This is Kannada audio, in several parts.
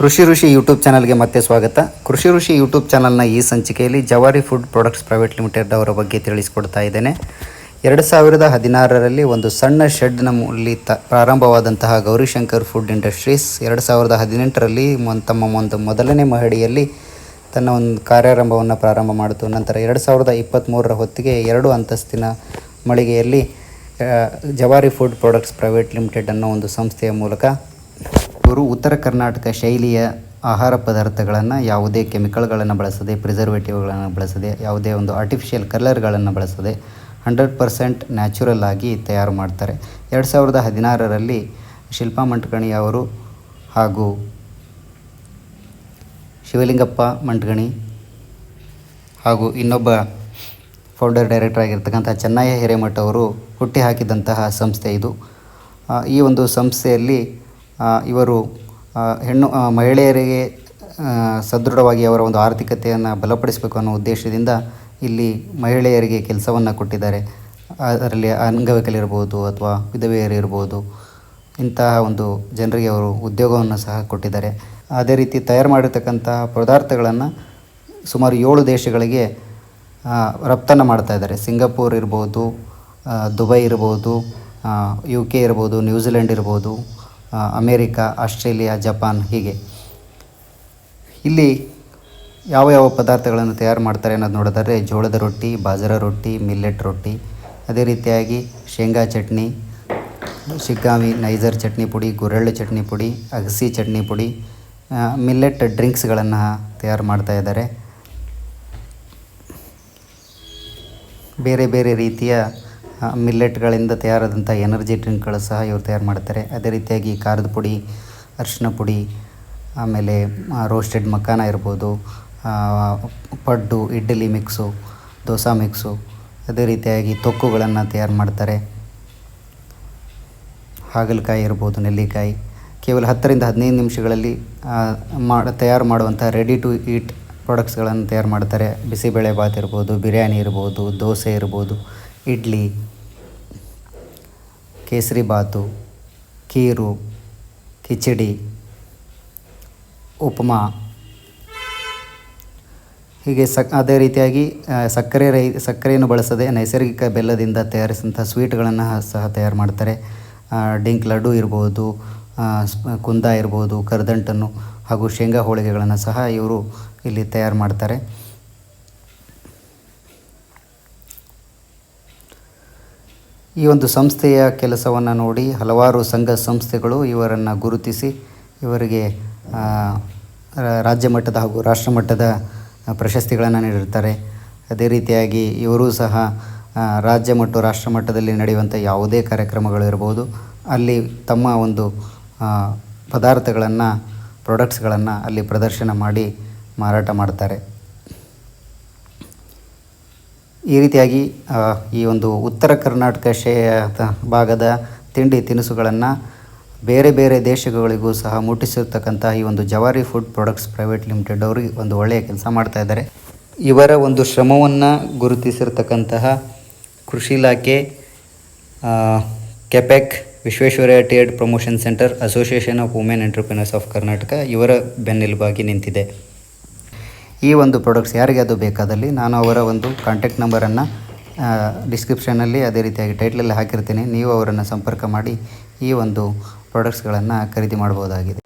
ಕೃಷಿ ಋಷಿ ಯೂಟ್ಯೂಬ್ ಚಾನಲ್ಗೆ ಮತ್ತೆ ಸ್ವಾಗತ. ಕೃಷಿ ಋಷಿ ಯೂಟ್ಯೂಬ್ ಚಾನಲ್ನ ಈ ಸಂಚಿಕೆಯಲ್ಲಿ ಜವಾರಿ ಫುಡ್ ಪ್ರಾಡಕ್ಟ್ಸ್ ಪ್ರೈವೇಟ್ ಲಿಮಿಟೆಡ್ ಅವರ ಬಗ್ಗೆ ತಿಳಿಸಿಕೊಡ್ತಾ ಇದ್ದೇನೆ. ಎರಡು ಸಾವಿರದ ಹದಿನಾರರಲ್ಲಿ ಒಂದು ಸಣ್ಣ ಶೆಡ್ನ ಮೂಲಿ ತ, ಪ್ರಾರಂಭವಾದಂತಹ ಗೌರಿಶಂಕರ್ ಫುಡ್ ಇಂಡಸ್ಟ್ರೀಸ್ ಎರಡು ಸಾವಿರದ ಹದಿನೆಂಟರಲ್ಲಿ ತಮ್ಮ ಒಂದು ಮೊದಲನೇ ಮಹಡಿಯಲ್ಲಿ ತನ್ನ ಒಂದು ಕಾರ್ಯಾರಂಭವನ್ನು ಪ್ರಾರಂಭ ಮಾಡಿತು. ನಂತರ ಎರಡು ಸಾವಿರದ ಇಪ್ಪತ್ತ್ಮೂರರ ಹೊತ್ತಿಗೆ ಎರಡು ಅಂತಸ್ತಿನ ಮಳಿಗೆಯಲ್ಲಿ ಜವಾರಿ ಫುಡ್ ಪ್ರಾಡಕ್ಟ್ಸ್ ಪ್ರೈವೇಟ್ ಲಿಮಿಟೆಡ್ ಅನ್ನೋ ಒಂದು ಸಂಸ್ಥೆಯ ಮೂಲಕ ಇವರು ಉತ್ತರ ಕರ್ನಾಟಕ ಶೈಲಿಯ ಆಹಾರ ಪದಾರ್ಥಗಳನ್ನು ಯಾವುದೇ ಕೆಮಿಕಲ್ಗಳನ್ನು ಬಳಸದೆ, ಪ್ರಿಸರ್ವೇಟಿವ್ಗಳನ್ನು ಬಳಸದೆ, ಯಾವುದೇ ಒಂದು ಆರ್ಟಿಫಿಷಿಯಲ್ ಕಲರ್ಗಳನ್ನು ಬಳಸದೆ ಹಂಡ್ರೆಡ್ ಪರ್ಸೆಂಟ್ ನ್ಯಾಚುರಲ್ ಆಗಿ ತಯಾರು ಮಾಡ್ತಾರೆ. ಎರಡು ಸಾವಿರದ ಹದಿನಾರರಲ್ಲಿ ಶಿಲ್ಪಾ ಮಂಟ್ಕಣಿ ಅವರು ಹಾಗೂ ಶಿವಲಿಂಗಪ್ಪ ಮಂಟ್ಗಣಿ ಹಾಗೂ ಇನ್ನೊಬ್ಬ ಫೌಂಡರ್ ಡೈರೆಕ್ಟರ್ ಆಗಿರ್ತಕ್ಕಂಥ ಚೆನ್ನಯ್ಯ ಹಿರೇಮಠ ಅವರು ಹುಟ್ಟಿ ಹಾಕಿದಂತಹ ಸಂಸ್ಥೆ ಇದು. ಈ ಒಂದು ಸಂಸ್ಥೆಯಲ್ಲಿ ಇವರು ಹೆಣ್ಣು ಮಹಿಳೆಯರಿಗೆ ಸದೃಢವಾಗಿ ಅವರ ಒಂದು ಆರ್ಥಿಕತೆಯನ್ನು ಬಲಪಡಿಸಬೇಕು ಅನ್ನೋ ಉದ್ದೇಶದಿಂದ ಇಲ್ಲಿ ಮಹಿಳೆಯರಿಗೆ ಕೆಲಸವನ್ನು ಕೊಟ್ಟಿದ್ದಾರೆ. ಅದರಲ್ಲಿ ಅಂಗವಿಕಲಿರ್ಬೋದು ಅಥವಾ ವಿಧವೆಯರಿರ್ಬೋದು ಇಂತಹ ಒಂದು ಜನರಿಗೆ ಅವರು ಉದ್ಯೋಗವನ್ನು ಸಹ ಕೊಟ್ಟಿದ್ದಾರೆ. ಅದೇ ರೀತಿ ತಯಾರು ಮಾಡಿರ್ತಕ್ಕಂತಹ ಪದಾರ್ಥಗಳನ್ನು ಸುಮಾರು ಏಳು ದೇಶಗಳಿಗೆ ರಫ್ತನ್ನು ಮಾಡ್ತಾ ಇದ್ದಾರೆ. ಸಿಂಗಪೂರ್ ಇರ್ಬೋದು ದುಬೈ ಇರ್ಬೋದು ಯು ಕೆ ಇರ್ಬೋದು, ನ್ಯೂಜಿಲೆಂಡ್ ಇರ್ಬೋದು ಅಮೇರಿಕಾ, ಆಸ್ಟ್ರೇಲಿಯಾ, ಜಪಾನ್ ಹೀಗೆ. ಇಲ್ಲಿ ಯಾವ ಯಾವ ಪದಾರ್ಥಗಳನ್ನು ತಯಾರು ಮಾಡ್ತಾರೆ ಅನ್ನೋದು ನೋಡಿದರೆ ಜೋಳದ ರೊಟ್ಟಿ, ಬಾಜರ ರೊಟ್ಟಿ ಮಿಲ್ಲೆಟ್ ರೊಟ್ಟಿ, ಅದೇ ರೀತಿಯಾಗಿ ಶೇಂಗಾ ಚಟ್ನಿ ಶಿಗ್ಗಾಮಿ ನೈಜರ್ ಚಟ್ನಿ ಪುಡಿ, ಗುರೆಳ್ಳು ಚಟ್ನಿ ಪುಡಿ, ಅಗಸಿ ಚಟ್ನಿ ಪುಡಿ ಮಿಲ್ಲೆಟ್ ಡ್ರಿಂಕ್ಸ್ಗಳನ್ನು ತಯಾರು ಮಾಡ್ತಾ ಇದ್ದಾರೆ. ಬೇರೆ ಬೇರೆ ರೀತಿಯ ಮಿಲ್ಲೆಟ್ಗಳಿಂದ ತಯಾರಾದಂಥ ಎನರ್ಜಿ ಡ್ರಿಂಕ್ಗಳು ಸಹ ಇವರು ತಯಾರು ಮಾಡ್ತಾರೆ. ಅದೇ ರೀತಿಯಾಗಿ ಖಾರದ ಪುಡಿ, ಅರಿಶಿನ ಪುಡಿ, ಆಮೇಲೆ ರೋಸ್ಟೆಡ್ ಮಕಾನ ಇರ್ಬೋದು ಪಡ್ಡು, ಇಡ್ಲಿ ಮಿಕ್ಸು ದೋಸಾ ಮಿಕ್ಸು ಅದೇ ರೀತಿಯಾಗಿ ತೊಕ್ಕುಗಳನ್ನು ತಯಾರು ಮಾಡ್ತಾರೆ. ಹಾಗಲಕಾಯಿ ಇರ್ಬೋದು, ನೆಲ್ಲಿಕಾಯಿ. ಕೇವಲ ಹತ್ತರಿಂದ ಹದಿನೈದು ನಿಮಿಷಗಳಲ್ಲಿ ಮಾಡ ತಯಾರು ಮಾಡುವಂಥ ರೆಡಿ ಟು ಈಟ್ ಪ್ರಾಡಕ್ಟ್ಸ್ಗಳನ್ನು ತಯಾರು ಮಾಡ್ತಾರೆ. ಬಿಸಿಬೇಳೆ ಬಾತ್ ಇರ್ಬೋದು, ಬಿರಿಯಾನಿ ಇರ್ಬೋದು, ದೋಸೆ ಇರ್ಬೋದು, ಇಡ್ಲಿ ಕೇಸರಿ ಬಾತು ಖೀರು ಕಿಚಡಿ, ಉಪಮಾ. ಹೀಗೆ ಸಕ್, ಅದೇ ರೀತಿಯಾಗಿ ಸಕ್ಕರೆ ರೈ ಸಕ್ಕರೆಯನ್ನು ಬಳಸದೆ ನೈಸರ್ಗಿಕ ಬೆಲ್ಲದಿಂದ ತಯಾರಿಸಿದಂಥ ಸ್ವೀಟ್ಗಳನ್ನು ಸಹ ತಯಾರು ಮಾಡ್ತಾರೆ. ಡಿಂಕ್ ಲಡ್ಡು ಇರ್ಬೋದು ಕುಂದ ಇರ್ಬೋದು, ಕರ್ದಂಟನ್ನು ಹಾಗೂ ಶೇಂಗಾ ಹೋಳಿಗೆಗಳನ್ನು ಸಹ ಇವರು ಇಲ್ಲಿ ತಯಾರು ಮಾಡ್ತಾರೆ. ಈ ಒಂದು ಸಂಸ್ಥೆಯ ಕೆಲಸವನ್ನು ನೋಡಿ ಹಲವಾರು ಸಂಘ ಸಂಸ್ಥೆಗಳು ಇವರನ್ನು ಗುರುತಿಸಿ ಇವರಿಗೆ ರಾಜ್ಯ ಮಟ್ಟದ ಹಾಗೂ ರಾಷ್ಟ್ರ ಮಟ್ಟದ ಪ್ರಶಸ್ತಿಗಳನ್ನು ನೀಡಿರ್ತಾರೆ ಅದೇ ರೀತಿಯಾಗಿ ಇವರೂ ಸಹ ರಾಜ್ಯ ಮತ್ತು ರಾಷ್ಟ್ರ ಮಟ್ಟದಲ್ಲಿ ನಡೆಯುವಂಥ ಯಾವುದೇ ಕಾರ್ಯಕ್ರಮಗಳು ಇರ್ಬೋದು ಅಲ್ಲಿ ತಮ್ಮ ಒಂದು ಪದಾರ್ಥಗಳನ್ನು ಪ್ರಾಡಕ್ಟ್ಸ್ಗಳನ್ನು ಅಲ್ಲಿ ಪ್ರದರ್ಶನ ಮಾಡಿ ಮಾರಾಟ ಮಾಡ್ತಾರೆ. ಈ ರೀತಿಯಾಗಿ ಈ ಒಂದು ಉತ್ತರ ಕರ್ನಾಟಕ ಶೇ ಭಾಗದ ತಿಂಡಿ ತಿನಿಸುಗಳನ್ನು ಬೇರೆ ಬೇರೆ ದೇಶಗಳಿಗೂ ಸಹ ಮುಟ್ಟಿಸಿರ್ತಕ್ಕಂಥ ಈ ಒಂದು ಜವಾರಿ ಫುಡ್ ಪ್ರಾಡಕ್ಟ್ಸ್ ಪ್ರೈವೇಟ್ ಲಿಮಿಟೆಡ್ ಅವರು ಒಂದು ಒಳ್ಳೆಯ ಕೆಲಸ ಮಾಡ್ತಾ ಇದ್ದಾರೆ. ಇವರ ಒಂದು ಶ್ರಮವನ್ನು ಗುರುತಿಸಿರ್ತಕ್ಕಂತಹ ಕೃಷಿ ಇಲಾಖೆ KAPEC, Visvesvaraya trade promotion centre, association of women entrepreneurs of Karnataka ಇವರ ಬೆನ್ನೆಲುಬಾಗಿ ನಿಂತಿದೆ. ಈ ಒಂದು ಪ್ರಾಡಕ್ಟ್ಸ್ ಯಾರಿಗೆ ಅದು ಬೇಕಾದಲ್ಲಿ ನಾನು ಅವರ ಒಂದು ಕಾಂಟ್ಯಾಕ್ಟ್ ನಂಬರನ್ನು ಡಿಸ್ಕ್ರಿಪ್ಷನಲ್ಲಿ ಅದೇ ರೀತಿಯಾಗಿ ಟೈಟ್ಲಲ್ಲಿ ಹಾಕಿರ್ತೀನಿ. ನೀವು ಅವರನ್ನು ಸಂಪರ್ಕ ಮಾಡಿ ಈ ಒಂದು ಪ್ರಾಡಕ್ಟ್ಸ್ಗಳನ್ನು ಖರೀದಿ ಮಾಡ್ಬೋದಾಗಿದೆ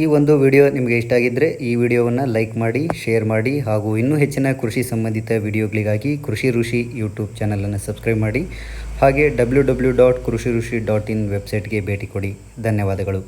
ಈ ಒಂದು ವಿಡಿಯೋ ನಿಮಗೆ ಇಷ್ಟ ಆಗಿದ್ದರೆ ಈ ವಿಡಿಯೋವನ್ನು ಲೈಕ್ ಮಾಡಿ ಶೇರ್ ಮಾಡಿ ಹಾಗೂ ಇನ್ನೂ ಹೆಚ್ಚಿನ ಕೃಷಿ ಸಂಬಂಧಿತ ವಿಡಿಯೋಗಳಿಗಾಗಿ ಕೃಷಿ ಋಷಿ ಯೂಟ್ಯೂಬ್ ಚಾನಲನ್ನು ಸಬ್ಸ್ಕ್ರೈಬ್ ಮಾಡಿ. ಹಾಗೆ ಡಬ್ಲ್ಯೂ ಡಬ್ಲ್ಯೂ ಡಾಟ್ ಕೃಷಿ ಋಷಿ ಡಾಟ್ ಇನ್ ವೆಬ್ಸೈಟ್ಗೆ ಭೇಟಿ ಕೊಡಿ. ಧನ್ಯವಾದಗಳು.